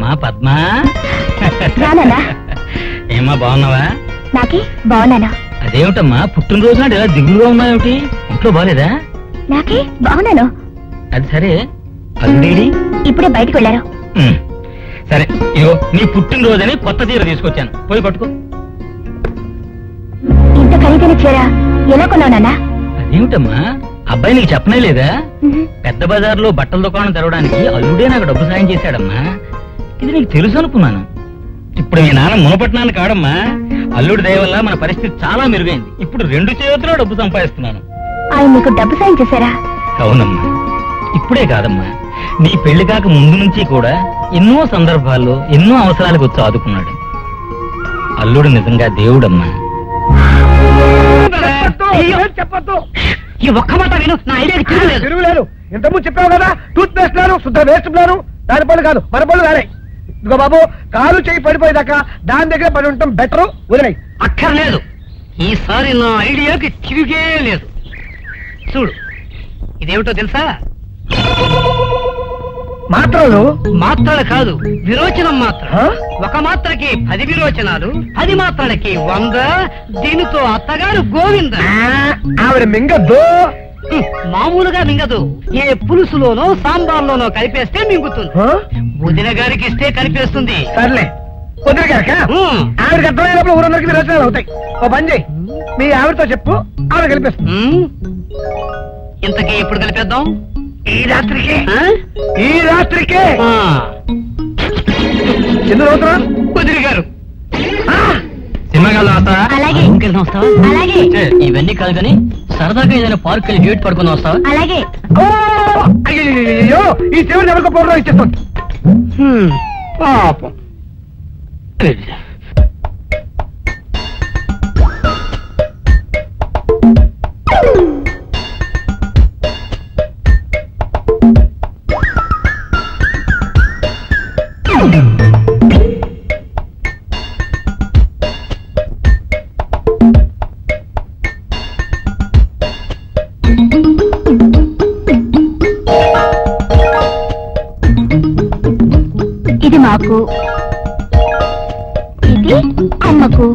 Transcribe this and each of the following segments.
అమ్మా పద్మా. ఏమ్మా బాగున్నావా? నాకే బాగున్నాను. అదేమిటమ్మా పుట్టినరోజు నాడు ఇలా దిగులుగా ఉన్నావేమిటి? ఇంట్లో బాలేదా? నాకే బాగున్నాను. అది సరే. అల్లుడేడి ఇప్పుడే బయటకు వెళ్ళారు. సరే ఇగో నీ పుట్టినరోజని కొత్త చీర తీసుకొచ్చాను. పోయి పట్టుకో. ఇంత ఖరీదైన చీర ఎలా కొన్నావు నాన్న? అదేమిటమ్మా అబ్బాయి నీకు చెప్పనే లేదా? పెద్ద బజార్లో బట్టల దుకాణం తెరవడానికి అల్లుడే నాకు డబ్బు సాయం చేశాడమ్మా. ఇది నీకు తెలుసు అనుకున్నాను. ఇప్పుడు మీ నాన్న మునపట్నాన్ని కాడమ్మా. అల్లుడి దయ వల్ల మన పరిస్థితి చాలా మెరుగైంది. ఇప్పుడు రెండు చేతుల్లో డబ్బు సంపాదిస్తున్నాను. ఆయన నీకు డబ్బు సాయం చేశారా? అవునమ్మా. ఇప్పుడే కాదమ్మా. నీ పెళ్ళి కాక ముందు నుంచి కూడా ఎన్నో సందర్భాల్లో ఎన్నో అవసరాలకు వచ్చి ఆదుకున్నాడు. అల్లుడు నిజంగా దేవుడమ్మా. చెప్పొద్దు ఈ ఒక్క మాట విను నా ఐడియాకి తిరగలేదు. తిరుగులేదు. ఇంతకుముందు చెప్పావు కదా టూత్ పేస్ట్ ప్లాను శుద్ధ వేస్ట్ ప్లాను దాని పళ్ళు కాదు మన పళ్ళు వేరే ఇదిగో బాబు కాలు చేయి పడిపోయేదాకా దాని దగ్గర పడి ఉండటం బెటర్ వదిలేయి. అక్కర్లేదు. ఈసారి నా ఐడియాకి తిరిగే లేదు. చూడు ఇదేమిటో తెలుసా? మాత్రలు? మాత్రలు కాదు విరోచనం మాత్ర? ఒక మాత్రకి పది విరోచనాలు పది మాత్రలకి వంద దీనితో అత్తగారు గోవింద. ఆవిడ మింగద్దు. మామూలుగా మింగదు. ఏ పులుసులోనో సాంబార్లోనో కలిపేస్తే మింగుతుంది? వదిన గారికి ఇస్తే కలిపేస్తుంది. సర్లే. కుదిరిగాక హ్మ్. ఆవిడకి అర్థమైనప్పుడు ఊరందరికి విరోచనాలు అవుతాయి. ఓ పని చేయి. మీ ఆవిడతో చెప్పు ఆవిడ కలిపిస్తుంది? ఇంతకీ ఎప్పుడు కలిపేద్దాం? ఈ రాత్రికి? ఈ రాత్రికే. ఎందుకు అవుతున్నా వదిన గారు అలాగే. వస్తావా? అలాగే. ఏ, ఇవన్నీ కాదు కానీ సరదాగా ఏదైనా పార్క్ వెళ్ళి డ్యూట్ పడుకుని వస్తావా? అలాగే. అయ్యో ఈ చెవిని ఎవరికో పౌడర్ ఇచ్చేస్తుంది. పాపం. ఇది మాకు. ఇది అమ్మకు.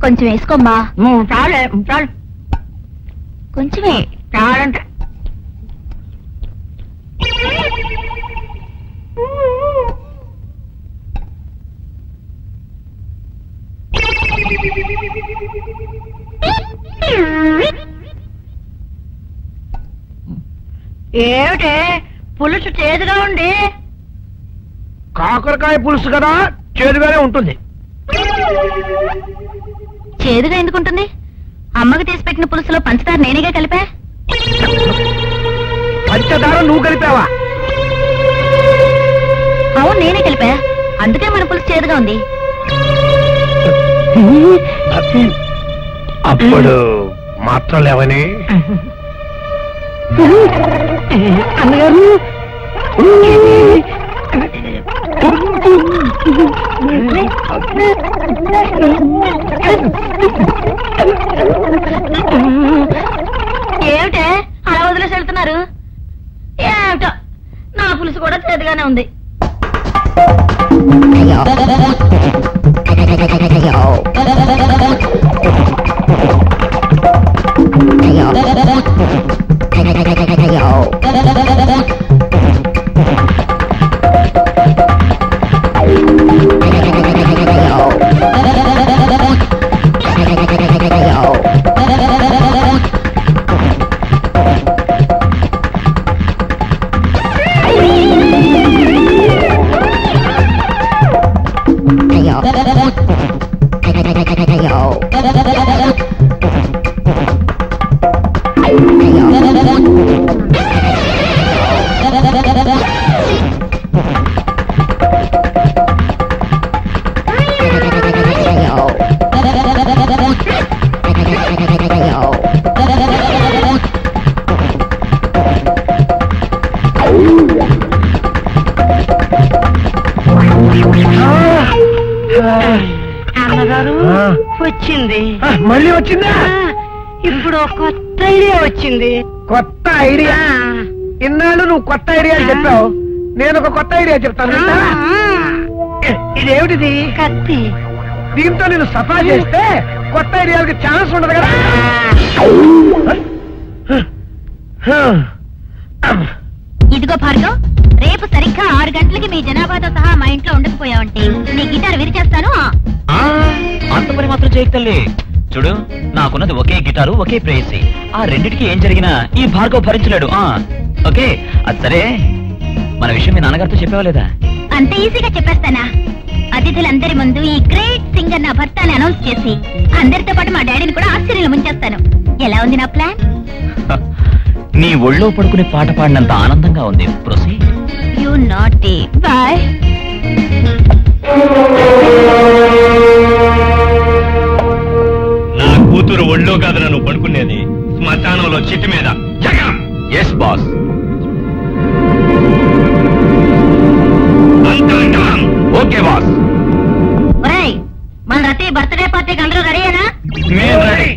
కొంచెం వేసుకోమ్మా. చాలే చాలు. కొంచెమే. చాలంటే. ఏమిటే? పులుసు చేదుగా ఉండి? కాకరకాయ పులుసు కదా చేదుగానే ఉంటుంది. చేదుగా ఎందుకుంటుంది అమ్మకి తీసి పెట్టిన పులుసులో పంచదార నేనేగా కలిపా? పంచదార నువ్వు కలిపావా? అవును నేనే కలిపా. అందుకే మన పులుసు చేదుగా ఉంది. అప్పుడు మాత్రలు ఏమని ఏమిటే? అలా వదిలేసి వెళ్తున్నారు? ఏమిటో? నా పులుసు కూడా చేతిగానే ఉంది. అయ్యో. వచ్చింది. మళ్ళీ వచ్చిందా? ఇప్పుడు కొత్త ఐడియా వచ్చింది. కొత్త ఐడియా? ఇన్నాళ్ళు నువ్వు కొత్త ఐడియా చెప్పావు. నేను ఒక కొత్త ఐడియా చెప్తాను ఇదేమిటిది? కత్తి. దీంతో నేను సఫా చేస్తే కొత్త ఐడియాలకి ఛాన్స్ ఉండదు కదా? ఇదిగో భార్గవ్ రేపు సరిగ్గా ఆరు గంటలకి మీ జనాభాతో సహా మా ఇంట్లో ఉండకపోయావంటే నీ గిటార్ విరిచేస్తాను అంత పని మాత్రం చేయకు తల్లి. చూడు నాకున్నది ఒకే గిటారు ఒకే ప్రేయసి. ఆ రెండిటికి ఏం జరిగినా ఈ భార్గవ్ భరించలేడు ఆ. ఓకే అది సరే. మన విషయం మీ నాన్నగారితో చెప్పావా లేదా? అంత ఈజీగా చెప్పేస్తానా? అతిథులందరి ముందు ఈ గ్రేట్ సింగర్ నా భర్త అని అనౌన్స్ చేసి అందరితో పాటు మా డాడీని కూడా ఆశ్చర్యంలో ముంచేస్తాను. ఎలా ఉంది నా ప్లాన్? నీ ఒళ్ళో పడుకునే పాట పాడినంత ఆనందంగా ఉంది. ప్రొసీ యు నాట్ బాయ్ నా కూతురు ఒళ్ళో కాదు నన్ను పడుకునేది. శ్మశానంలో చిట్టి మీద. Yes boss. ఓకే బాస్ మన రతి బర్త్డే పార్టీకి అందరూ రెడీయేనా రెడీ. మేము రెడీ.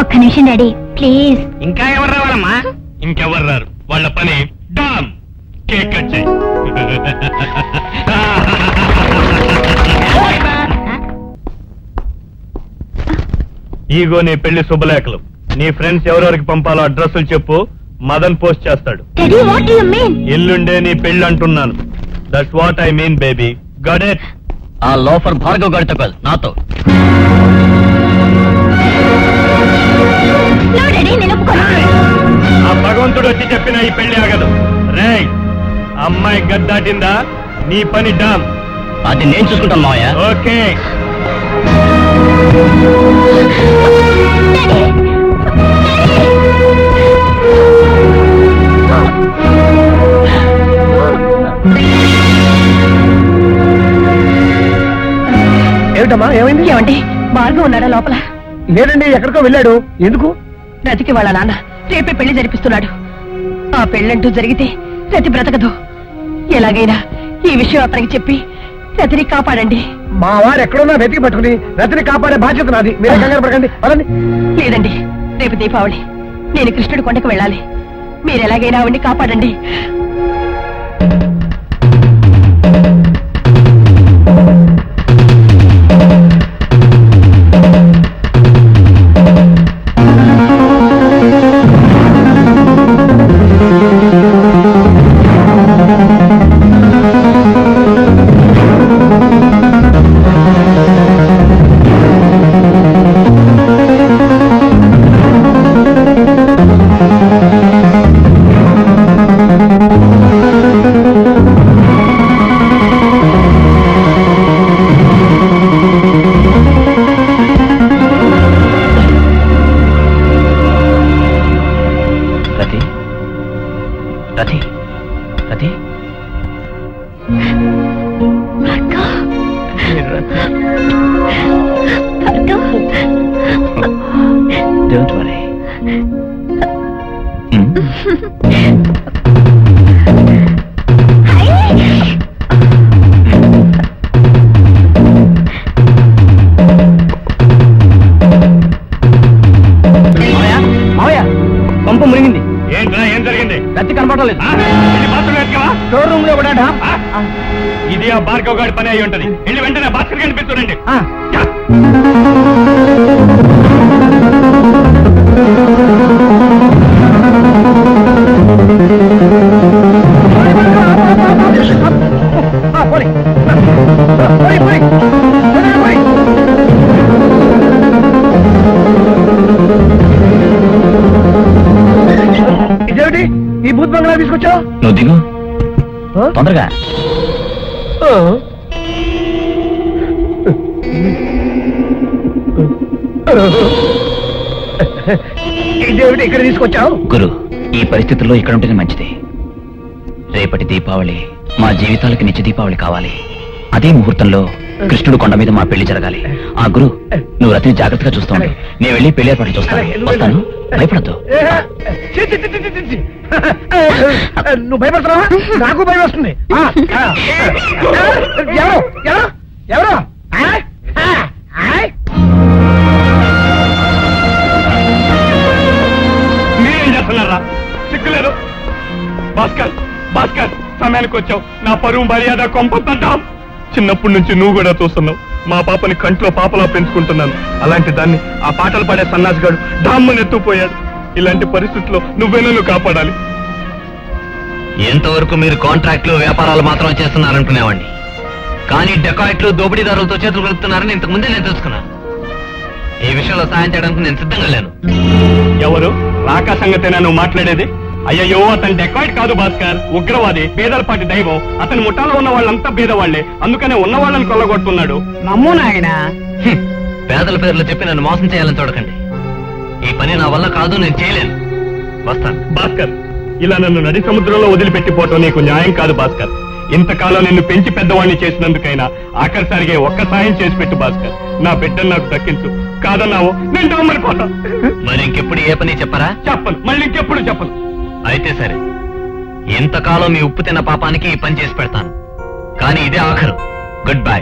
ఒక్క నిమిషం డాడీ ప్లీజ్. ఇంకా ఎవరు రావాలమ్మా? ఇంకెవరు రారు? వాళ్ళ పని ఈగో నీ పెళ్ళి శుభలేఖలు. నీ ఫ్రెండ్స్ ఎవరెవరికి పంపాలో అడ్రస్లు చెప్పు మదన్ పోస్ట్ చేస్తాడు. ఎల్లుండే నీ పెళ్ళి అంటున్నాను that's what I mean baby got it ఆ లోఫర్ భార్గవ్ గారితో కాదు నాతో. ఆ భగవంతుడు వచ్చి చెప్పిన ఈ పెళ్ళి ఆగదు. రే అమ్మాయి గద్దాటిందా? నీ పని డామ్ అది నేను చూసుకుంటాను మావయ్య. ఓకే ఏమిటమ్మా ఏమైంది? ఏమండి భార్గవ్ ఉన్నాడా లోపల? లేదండి ఎక్కడికో వెళ్ళాడు. ఎందుకు? రతికి వాళ్ళ నాన్న రేపే పెళ్ళి జరిపిస్తున్నాడు. ఆ పెళ్ళంటూ జరిగితే రతి బ్రతకదు. ఎలాగైనా ఈ విషయం అతనికి చెప్పి రతిని కాపాడండి. మా వారు ఎక్కడున్నా వెతికి పట్టుకుని రతిని కాపాడే బాధ్యత నాది. మీరే కంగారు పడకండి. పదండి. లేదండి. రేపు దీపావళి. నేను కృష్ణుడి కొండకు వెళ్ళాలి. మీరు ఎలాగైనా ఆవిడ్ని కాపాడండి. డోంట్ వరీ పంప మునిగింది. ఏంట్రా ఏం జరిగింది? కత్తి కనపడలేదు? స్టోర్ రూమ్లో కూడా? ఇది ఆ భార్గవ్ గారి పని అయి ఉంటది వెళ్ళి వెంటనే పోనీ. తొందరగా పోనీ. ఇదేమిటి ఈ భూత్ బంగ్లా తీసుకొచ్చావు నువ్వు దిగు? తొందరగా. ఇదేమిటి ఇక్కడ తీసుకొచ్చావు? గురు ఈ పరిస్థితుల్లో ఇక్కడ ఉంటేనే మంచిది. రేపటి దీపావళి మా జీవితాలకి నిత్య దీపావళి కావాలి. అదే ముహూర్తంలో కృష్ణుడు కొండ మీద మా పెళ్ళి జరగాలి. ఆ గురు నువ్వు రతిని జాగ్రత్తగా చూస్తావు నేను వెళ్ళి పెళ్ళి ఏర్పాటు చూస్తాను. వస్తాను. భయపడద్దు. నువ్వు భయపడుతున్నావా నాకు భయం వస్తుంది. ఎవరు? ఎవరు? ఎవరు? మీరేం చేస్తున్నారా? సిగ్గులేదు. భాస్కర్ భాస్కర్ సమయానికి వచ్చావు. నా పరువు మర్యాద కొంపతంటాం చిన్నప్పటి నుంచి నువ్వు కూడా చూస్తున్నావు. మా పాపని కంట్లో పాపలా పెంచుకుంటున్నాను. అలాంటి దాన్ని ఆ పాటలు పాడే సన్నాసిగాడు డామ్మని ఎత్తుపోయాడు ఇలాంటి పరిస్థితుల్లో నువ్వే నన్ను కాపాడాలి. ఎంతవరకు మీరు కాంట్రాక్ట్లు వ్యాపారాలు మాత్రం చేస్తున్నారనుకునేవాడిని. కానీ డెకాయిట్లు దోపిడీదారులతో చేతులు కలుపుతున్నారని ఇంతకు ముందే నేను తెలుసుకున్నా. ఈ విషయంలో సాయం చేయడానికి నేను సిద్ధంగా లేను. ఎవరు? రాకా సంగతేనా నువ్వు మాట్లాడేది? అయ్యయ్యో అతని డెకాయిట్ కాదు భాస్కర్. ఉగ్రవాది పేదలపాటి దైవం. అతని ముఠాలో ఉన్న వాళ్ళంతా పేదవాళ్ళే అందుకనే ఉన్న వాళ్ళని కొల్లగొడుతున్నాడు. నమ్ము నాయనా. పేదల పేర్లు చెప్పి నన్ను మోసం చేయాలని చూడకండి. ఈ పని నా వల్ల కాదు నేను చేయలేను. వస్తాను. భాస్కర్ ఇలా నన్ను నడి సముద్రంలో వదిలిపెట్టిపోవటం నీకు న్యాయం కాదు భాస్కర్. ఇంతకాలం నిన్ను పెంచి పెద్దవాణ్ణి చేసినందుకైనా ఆఖరిసారిగా ఒక్క సాయం చేసి పెట్టు భాస్కర్. నా బిడ్డను నాకు దక్కించు. కాదన్నావు నేను డమ్మరిపోతా మరి ఇంకెప్పుడు ఏ పని చెప్పరా? చెప్పను మళ్ళీ ఇంకెప్పుడు చెప్పను. అయితే సరే. ఇంతకాలం మీ ఉప్పు తిన్న పాపానికి ఈ పని చేసి పెడతాను. కానీ ఇదే ఆఖరు. Good bye